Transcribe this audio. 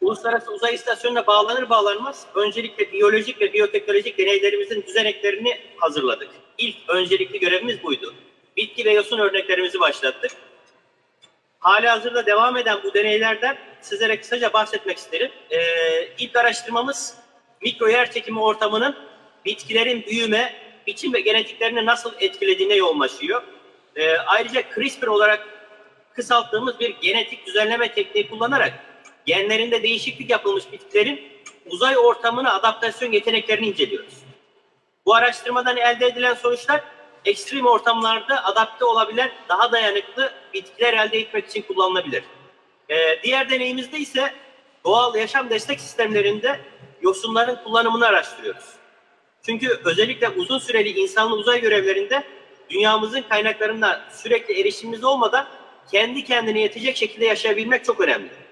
Uluslararası Uzay İstasyonu'na bağlanır bağlanmaz öncelikle biyolojik ve biyoteknolojik deneylerimizin düzeneklerini hazırladık. İlk öncelikli görevimiz buydu. Bitki ve yosun örneklerimizi başlattık. Hali hazırda devam eden bu deneylerden sizlere kısaca bahsetmek isterim. Ee, ilk araştırmamız mikro yer çekimi ortamının bitkilerin büyüme, biçim ve genetiklerini nasıl etkilediğine yoğunlaşıyor. Ee, ayrıca CRISPR olarak kısalttığımız bir genetik düzenleme tekniği kullanarak genlerinde değişiklik yapılmış bitkilerin uzay ortamına adaptasyon yeteneklerini inceliyoruz. Bu araştırmadan elde edilen sonuçlar ekstrem ortamlarda adapte olabilen daha dayanıklı bitkiler elde etmek için kullanılabilir. Ee, diğer deneyimizde ise doğal yaşam destek sistemlerinde yosunların kullanımını araştırıyoruz. Çünkü özellikle uzun süreli insanlı uzay görevlerinde dünyamızın kaynaklarına sürekli erişimimiz olmadan kendi kendine yetecek şekilde yaşayabilmek çok önemli.